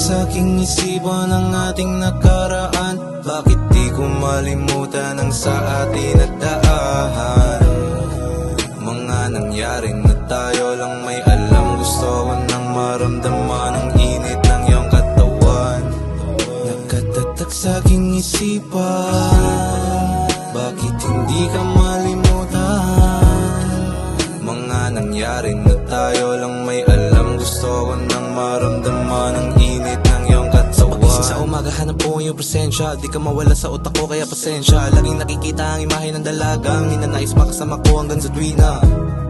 Sa aking isipan ang ating nakaraan. Bakit di ko malimutan ang sa atin at daan Mga nangyari na tayo lang may alam Gusto ko nang maramdaman ang init ng iyong katawan. Nakatatag sa aking isipan. Bakit hindi ka malimutan? Mga nangyari na tayo lang may alam Gusto ko nang maramdaman ang Pagising sa umaga hanap ko yung presensya. Di ka mawala sa utak ko kaya pasensya. Laging nakikita ang imahe ng dalaga Ang ninanais makasama ko hanggang sa tuwina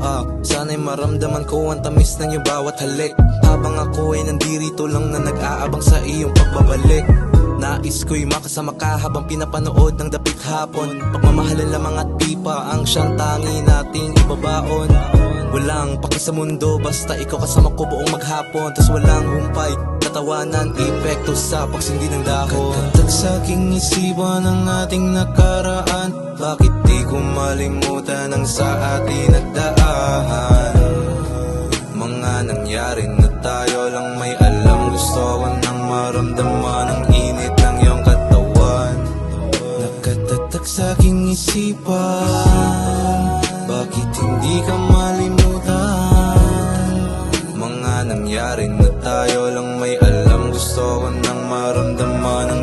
Ah, sana'y maramdaman ko ang tamis ng iyong bawat halik. Habang ako ay nandirito lang na nag-aabang sa iyong pagbabalik. Nais ko'y makasama ka habang pinapanood ng dapit hapon. Pagmamahalan lamang at pipa ang siyang tangi nating ibabaon Walang paki sa mundo basta ikaw kasama ko buong maghapon. Tas walang humpay, katawanan, epekto sa pagsindi ng dahon. Katatag sa aking isipan ang ating nakaraan. Bakit di ko malimutan ang sa atin at daan mga nangyari na tayo lang may alam. Gusto ko nang maramdaman ang init ng iyong katawan. Nakatatag sa aking isipan tayo lang may alam. Gusto ko nang maramdaman ang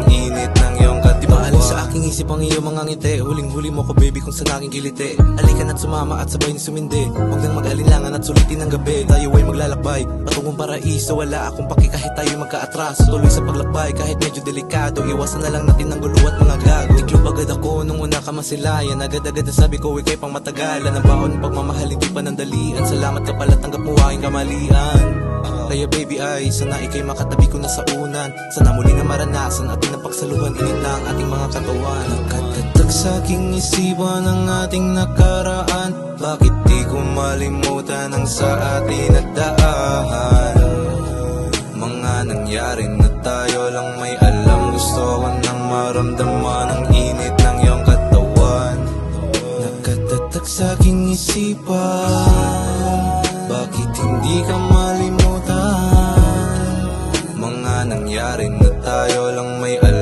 isip ang iyong mga ngiti. Huling-huli mo ko baby kung saan aking kiliti Alikan at sumama at sabay ni sumindi. Huwag nang mag-alinlangan at sulitin ang gabi. Tayo ay maglalakbay. Patungong paraiso Wala akong paki kahit tayo magka-atraso Tuloy sa paglakbay kahit medyo delikado Iwasan na lang natin ang gulo at mga gago. Iglub agad ako nung una ka masilayan. Agad-agad na sabi ko ikay pang matagalan Ang baon pagmamahal hindi pa nandalian. Salamat ka pala tanggap mo aking kamalian. Kaya baby ay sana ikay makatabi ko na sa unan. Sana muli na maranasan ating napagsaluhan Init na ang ating mga katawan Nakatatag sa aking isipan ang ating nakaraan. Bakit di ko malimutan ang sa atin at daan Mga nangyari na tayo lang may alam. Gusto ko nang maramdaman ang init ng iyong katawan. Nakatatag sa aking isipan. Bakit hindi ka malimutan? Mga nangyari na tayo lang may alam